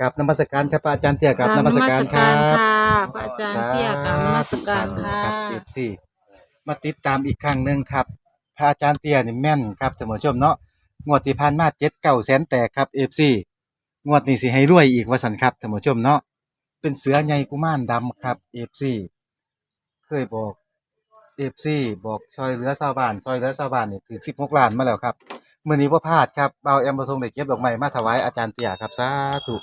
กับนมัสการครับพระอาจารย์เตี้ยกับนมัสการครักบค่ะพระอาจารย์เตี้ยกับนมัสการสธุค่ะครับเอฟซีมาติดตามอีกครั้งหนึ่งครับ พระอาจารย์เตี้ยนี่แม่นครับท่านผู้ชมเนาะงวดที่ผ่านมาเจ็ดเก้าแสนแตกครับเอฟซีงวดนี้สิให้รวยอีกว่าสันครับท่านผู้ชมเนาะเป็นเสือใหญ่กุมารดำครับเอฟซีเคยบอกเอฟซีบอกซอยเหลือชาวบ้านซอยเหลือชาวบ้านนี่ถือสิบหกล้านมาแล้วครับมื่อนี้พ่พลาดครับเบาแอมบะทงได้เก็บดอกไม้มาถวายอาจารย์เตี้ยครับสาธุ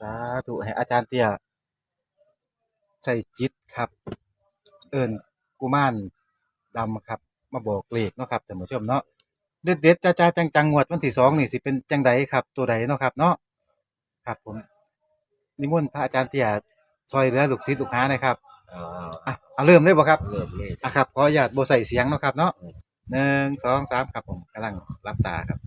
สาธุให้อาจารย์เตี้ยใส่จิตครับ เอิญกุมารดำครับ มาบอกเลขเนาะครับท่านผู้ชมเนาะเด็ดเด็ดๆจ้าจ้าจังจังๆงวดวันที่สองนี่สิเป็นจังใดครับ ตัวใดเนาะครับ เนาะครับผมนิมนต์พระอาจารย์เตี่ยซอยเหลือลูกศิษย์ลูกหาหนะครับเอาอะเอาเริ่มเลยบ่ครับเริ่มเลยอะครับขออนุญาตบ่ใส่เสียงเนาะครับ เนาะหนึ่งสองสามครับผมกำลังรับตาครับ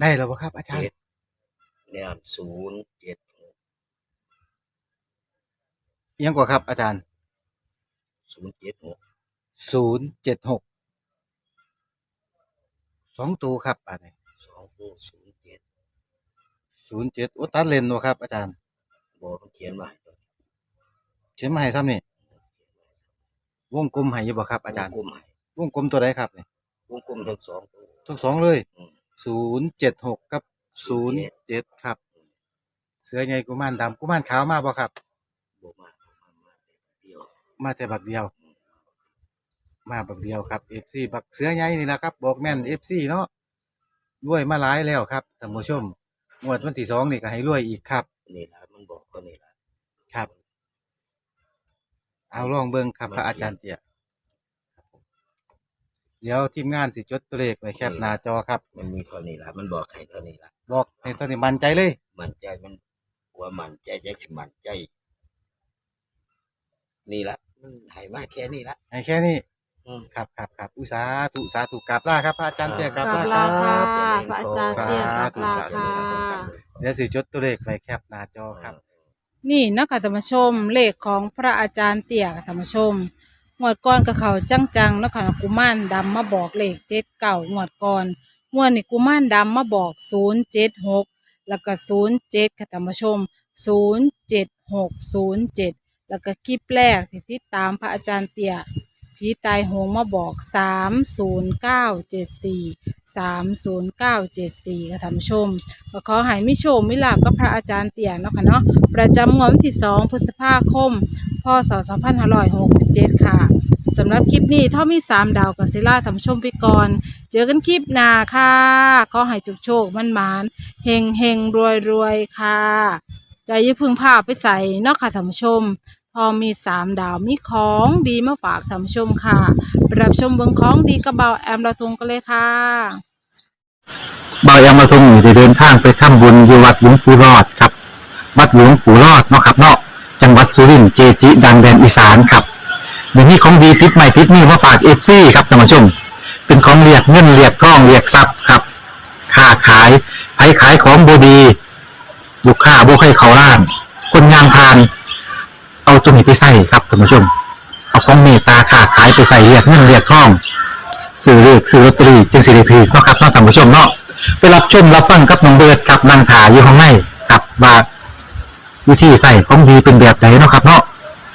ได้แล้วบ่ครับ อาจารเจ็ย์ดเนี่ยศูนย์เจ็ดหกเอียงกว่าครับ อาจารย์ศูนย์เจ็ดหกศูนย์เจ็ดหกสองตัวครับอันนี้สองคู่ศูนย์เจ็ดศูนย์เจ็ดโอ้ตัดเลนโนครับ อาจารย์บอกมันเขียนมาให้ตัวนี้เขียนมาให้ซ้ำนี่วงกลมให้อยู่บ่ครับ อาจารย์วงกลมให้วงกลมตัวใดครับนี่วงกลมทั้งสองตัวทั้งสองเลย อืม ศูนย์เจ็ดหกกับศูนย์เจ็ดครับ เสือใหญ่กุมารดำกุมารขาวมาบ่ครับบอกมาบอกมามาเดียวมาแต่บักเดียว มาบักเดียวครับเอฟซีบักเสือใหญ่นี่แหละครับ บอกแม่นเอฟซีเนาะรวยมาหลายแล้วครับท่านผู้ชมงวดวันที่สองนี่ก็ให้รวยอีกครับนี่ละมันบอกก็นี่ละครับ เอาลองเบิ่งครับพระอาจารย์เตี้ยครับผม เดี๋ยวทีมงานสิจดตัวเลขไว้แคปหน้าจอครับ มันมีเท่านี้ละมันบอกให้เท่านี้ละบอกในตอนนี้มั่นใจเลย มันใจมันว่ามันใจใจสิมันใจ นี่ละมันให้มาแค่นี้ละให้แค่นี้อืม ครับครับครับอุยสาธุสาธุกราบลาครับพระอาจารย์เตี้ยกราบกราบลาลาคค่ะรับพระอาจารย์เตี้ยกราบลาค่ะ เดี๋ยวสิจดตัวเลขไว้แคปหน้าจอครับ นี่นะคะธรรมชมเลขของพระอาจารย์เตี่ยธรรมชม งวดก่อนกับเขาจังๆนะคะกุมารดำมาบอกเลขเจ็ดเก่างวดก่อนงวดนี้กุมารดำมาบอกศูนย์เจ็ดหกแล้วก็ศูนย์เจ็ดค่ะธรรมชมศูนย์เจ็ดหกศูนย์เจ็ดแล้วก็คลิปแรกที่ติดตามพระอาจารย์เตี่ยผีตายโหงมาบอกสามศูนย์เก้าเจ็ดสี่สามศูนย์เก้าเจ็ดสี่ค่ะธรรมชมก็ขอให้มิโชคมิลาภกับพระอาจารย์เตี่ยเนาะค่ะเนาะประจำงวดวันที่สองพฤษภาคม พศสองพันห้าร้อยหกสิบเจ็ดค่ะสำหรับคลิปนี้ถ้ามีสามดาวกับศิลาทำชมไปก่อนเจอกันคลิปหน้าค่ะขอให้จุกโชคมั่นหมานเฮงเฮงรวยรวยค่ะใจย่าเพึ่งพาไปใส่เนาะค่ะท่านผู้ชม พอมีสามดาวมีของดีมาฝากท่านผู้ชมค่ะรับชมเบืองของดีกระเบาแอมระทงกันเลยค่ะบายามาทรงอยู่ได้เดินทางไปทำบุญอยู่วัดหลวงปู่รอดครับ วัดหลวงปู่รอดเนาะครับเนาะ จังหวัดสุรินทร์เจจิ ดังแดนอีสานครับเดี๋ยวนี้ของดีติดใหม่ติดนี่มาฝากเอฟซีครับท่านผู้ชม เป็นของเรียกเงินเรียกทองเรียกทรัพย์ครับค้าขายไผขายของบดีลูกค้าบุคให้เขาล้าน คนงานพาน เอาตัวนี้ไปใส่ครับท่านผู้ชม เอาของเมตตาค้าขายไปใส่เรียกเงินเรียกทองซื้อเลือกซื้อลอตเตอรี่จึงสิริพีเนาะครับท่านผู้ชมเนาะไปรับชมรับฟังกับน้องเบิร์ดกับนางถาอยู่ข้างในกับว่า วิธีใส่ของดีเป็นแบบไหนเนาะครับเนาะ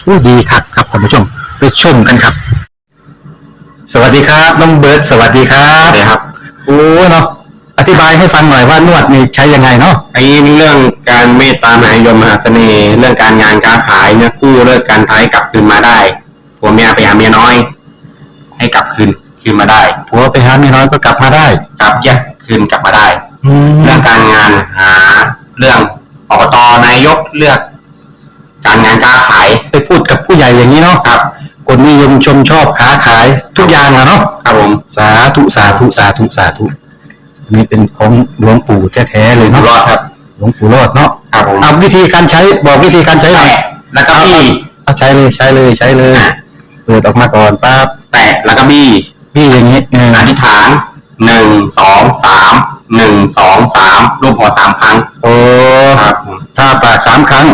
อู้ดีคักครับท่านผู้ชมไปชมกันครับ สวัสดีครับน้องเบิร์ดสวัสดีครับสวัสดีครับโอ้เนาะอธิบายให้ฟังหน่อยว่านวดนี่ใช้ยังไงเนาะไอ้เรื่องการเมตตามหานิยมมหาเสน่ห์เรื่องการงานการขายเนี่ยกู้เลิกการท้ายกลับคืนมาได้ผัวเมียไปหาเมียน้อย ให้กลับคืนคืนมาได้ผัวไปหาเมียน้อยก็กลับมาได้ กลับแยกคืนกลับมาได้แล้เรื่วองการงานหาเรื่อง อบตนายกเลือก การงานการขายไปพูดกับผู้ใหญ่อย่างนี้เนาะครับ คนนิยมชมชอบค้าขายทุกอย่างอะเนาะครับผมสาธุสาธุสาธุสาธุอันนี้เป็นของหลวงปู่แท้ๆเลยอยู่เนาะรอดครับหลวงปู่รอดเนาะครับผมเอาวิธีการใช้บอกวิธีการใช้หน่อยแตะแล้วก็บี้เอาใช้เลยใช้เลยใช้เลยเปิดออกมาก่อนปั๊บแตะแล้วก็บี้พี่อย่างนี้เอออธิษฐาน หนึ่งสองสามหนึ่งสองสามรูปหัวสามครั้งโอ้ครับผมถ้าปากสามครั้ง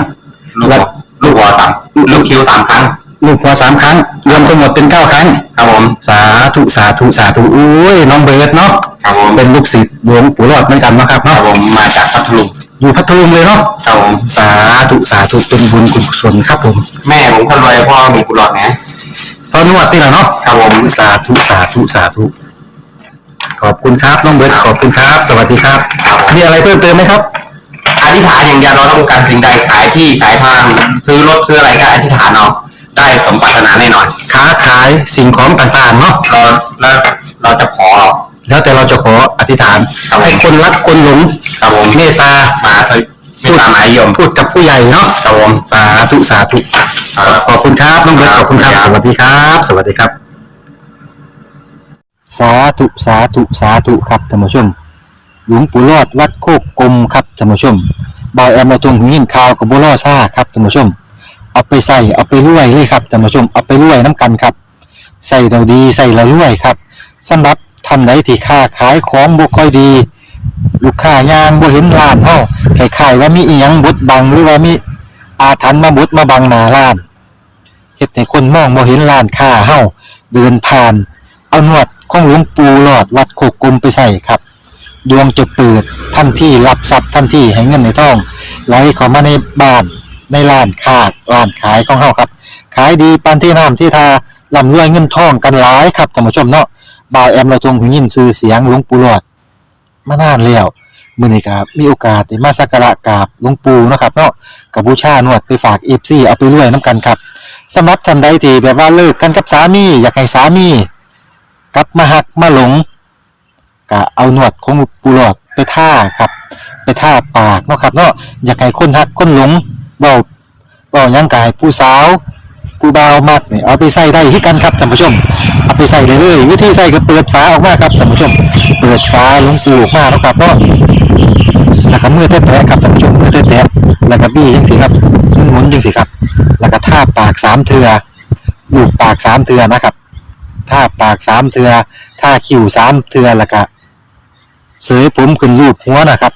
ลูกหัวลูกหัวสามลูกคิ้วสามครั้ง ลูกหัวสามครั้ง รวมทั้งหมดเป็นเก้าครั้ง ครับผม สาธุสาธุสาธุอุ้ยน้องเบิร์ดเนาะครับผมเป็นลูกศิษย์หลวงปู่รอดเหมือนกันเนาะครับครับเนาะผมมาจากพัทลุงอยู่พัทลุงเลยเนาะครับผมสาธุสาธุเป็นบุญกุศลครับผมแม่ผมคนรวยพ่อมีกุหลาบนะตอนนวดนี่แหละเนาะครับผมสาธุสาธุสาธุ ขอบคุณครับน้องเบิร์ดขอบคุณครับ สวัสดีครับ มีอะไรเพิ่มเติมไหมครับ อธิษฐานอย่างเดียวเราต้องการสิ่งใดขายที่ขายทางซื้อรถซื้ออะไรก็อธิษฐานเอาได้สมปรารถนาแน่นอนค้าขายสิ่งของต่างๆเนาะเราแล้วเราจะขอ แล้วแต่เราจะขออธิษฐานให้คนรักคนหลงครับผมเมตตามาไม่ตามหมายยมพูดกับผู้ใหญ่เนาะครับผม สาธุสาธุขอบคุณครับน้องเบิร์ตขอบคุณครับ สวัสดีครับ สวัสดีครับ สาธุสาธุสาธุครับท่านผู้ชม หลวงปู่รอดวัดโคกกลมครับท่านผู้ชมบอยแอมมาตรงหินข่าวกับบัวล่อซ่าครับท่านผู้ชม เอาไปใส่เอาไปรวยเลยครับท่านผู้ชมเอาไปรวยน้ำกันครับใส่เราดีใส่เรารวยครับสำหรับท่านใดที่ค้าขายของบ่ค่อยดี ลูกค้ายางบ่เห็นร้านเฮาคล้ายๆว่ามีอีหยังบดบังหรือว่ามีอาถรรพ์มาบดมาบังหน้าร้านเฮ็ดให้คนมองบ่เห็นร้านค้าเฮาเดินผ่าน เอานวด ของหลวงปู่หลอดวัดโคกกลมไปใส่ครับ ดวงจะเปิดทันที่รับทรัพย์ทันที่ให้เงินในท้องไหลเข้ามาในบ้านในร้านค้าร้านขายของเฮาครับ ขายดีปานที่น้ำที่ทาร่ำรวยเงินทองกันหลายครับท่านผู้ชมเนาะบ่าวแอมเราทรงหูยินชื่อเสียงหลวงปู่หลอดมานานแล้วมื้อนี้ครับมีโอกาสได้มาสักการะกราบหลวงปู่นะครับเนาะกับบูชานวดไปฝาก FC เอาไปรวยน้ำกันครับสำหรับท่านใดที่แบบว่าเลิกกันกับสามี อยากให้สามี กลับมาหักมาหลงก็เอาหนวดของปูหลอดไปท่าครับ ไปท่าปากเนาะครับเนาะอยากให้คนหักคนหลงเบาเบายังกายผู้สาวผู้บ่าวมักนี่ยเอาไปใส่ได้ที่กันครับท่านผู้ชม เอาไปใส่เลยเลยวิธีใส่ก็เปิดฝาออกมาครับท่านผู้ชม เปิดฝาลงปูออกมาแล้วครับเนาะแล้วก็มือแตะๆครับท่านผู้ชมมือแตะๆแล้วก็บี้จังสิครับหมุนๆจังสิครับ แล้วก็ท่าปากสามเทือลูบปากสามเทือนะครับากสามเทือท่าคิ้วสามเทือแล้วก็เสยผมขึ้นรูปหัวนะครับ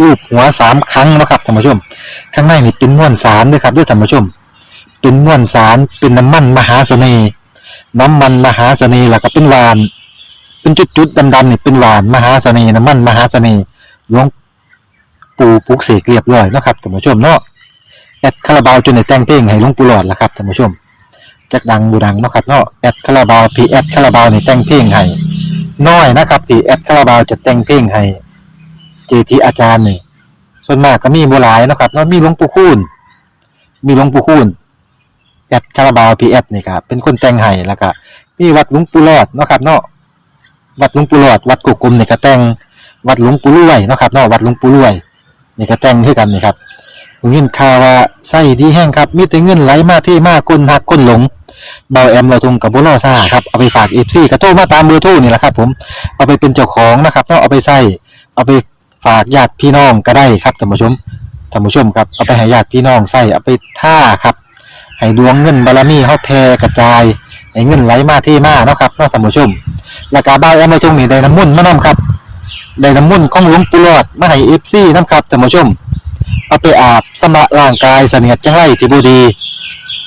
รูปหัวสามครั้งนะครับท่านผู้ชม ข้างในนี่เป็นมวลสารด้วยครับด้วยท่านผู้ชม เป็นมวลสารเป็นน้ำมันมหาเสน่ห์ น้ำมันมหาเสน่ห์แล้วก็เป็นหวาน เป็นจุดๆดำๆนี่เป็นหวานมหาเสน่ห์น้ำมันมหาเสน่ห์หลวงปู่ปลุกเสกเรียบร้อยนะครับท่านผู้ชมเนาะแอดคาราบาวจนได้แต่งเพลงให้หลวงปู่หลอดล้วครับท่านผู้ชม จักดังบูดังเนาะครับเนาะแอดคาราบาวพีแอดคาราบาวนี่แต่งเพลงให้น้อยนะครับที่แอดคาราบาวจะแต่งเพลงให้เจทีอาจารย์นี่ส่วนมากก็มีบ่หลายเนาะครับเนาะมีหลวงปู่คูณมีหลวงปู่คูณแอดคาราบาวพีแอดนี่ครับเป็นคนแต่งให้แล้วก็มีวัดหลวงปู่หลอดเนาะครับเนาะวัดหลวงปู่หลอด วัดกุกกลมนี่ก็แต่งวัดหลวงปู่รวยเนาะครับเนาะวัดหลวงปู่รวยนี่ก็แต่งคือกันนี่ครับผมยินขาว่าไส้ดีแห้งครับ มีแต่เงินไหลมาที่มากคนหักคนหลง เบาแอมเราทงกับบุรอซ่าครับเอาไปฝากเอฟซีกระโทรมาตามเบอร์โทรนี่แหละครับ ผมเอาไปเป็นเจ้าของนะครับเนาะเอาไปใส่เอาไปฝากญาติพี่น้องก็ได้ครับท่านผู้ชมท่านผู้ชมครับเอาไปให้ญาติพี่น้องใส่เอาไปท่าครับให้ดวงเงินบารมีเฮาแผ่กระจายให้เงินไหลมาที่มาเนาะครับเนาะท่านผู้ชมแล้วก็บ้าแอมมาตรงนี้ได้น้ำมุ่นมานํครับได้น้ำมุ่นต์ของหลวงปู่หลอดมาให้เอฟซีน้ำครับท่านผู้ชมเอาไปอาบสำระร่างกายเสนียดจังไรที่บูดี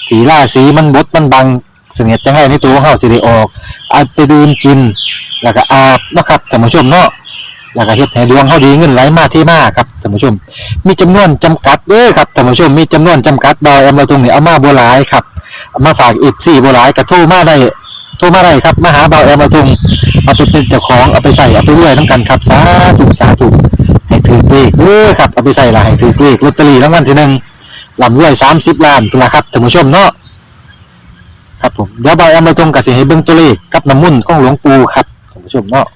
สีล่าสีมันบดมันบังเสนียดจังไรในตัวของเฮาสิได้ออกเอาไปดื่มกิน แล้วก็อาบนะครับท่านผู้ชมเนาะแล้วก็เฮ็ดให้ดวงเฮาดีเงินไหลมาที่มาครับท่านผู้ชม มีจำนวนจำกัดเด้อครับท่านผู้ชมมีจำนวนจำกัดดอยแอมเราตรงนี้เอามาบ่หลายครับเอามาฝากอีก4บ่หลายก็โทรมาได้โทรมาได้ครับมาหาเบาแอมมาตุงเอาไปเป็นเจ้าของเอาไปใส่เอาไปรวยน้ำกันครับสาธุสาธุให้ถือเลขเด้อครับเอาไปใส่ละให้ถือเลขลอตเตอรี่รางวัลที่หนึ่ง ลำรวยสามสิบล้านเป็นละครับท่านผู้ชมเนาะครับผมเดี๋ยวเบาแอมมาตุงกับสิให้เบิ่งตัวเลขกับน้ำมุ่นต์ของหลวงปู่ครับท่านผู้ชมเนาะ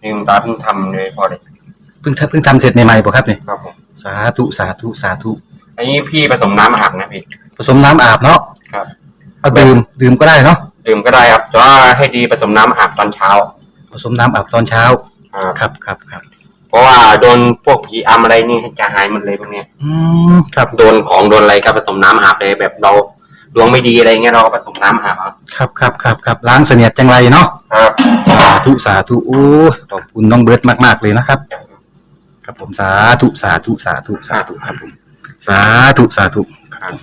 นี่คุณตาเพิ่งทำเลยพอเลยเพิ่งเพิ่งทำเสร็จใหม่ๆป่ะครับเนี่ยครับผมสาธุสาธุสาธุอันนี้พี่ผสมน้ำอาหารนะพี่ผสมน้ำอาบเนาะครับเอาดื่มดื่มก็ได้เนาะ ดื่มก็ได้ครับแต่ว่าให้ดีผสมน้ำอาบตอนเช้า ผสมน้ำอาบตอนเช้าครับครับครับครับเพราะว่าโดนพวกผีอำอะไรนี่จะหายหมดเลยพวกเนี้ยอืมครับโดนของโดนอะไรก็ผสมน้ำอาบเลยแบบเราดวงไม่ดีอะไรเงี้ยเราก็ผสมน้ำอาบเอาครับครับครับครับล้างเสนียดจังไรเนาะครับสาธุสาธุโอ้ยขอบคุณน้องเบิร์ตมากๆเลยนะครับ ครับผมสาธุสาธุสาธุสาธุครับผมสาธุสาธุ ครับ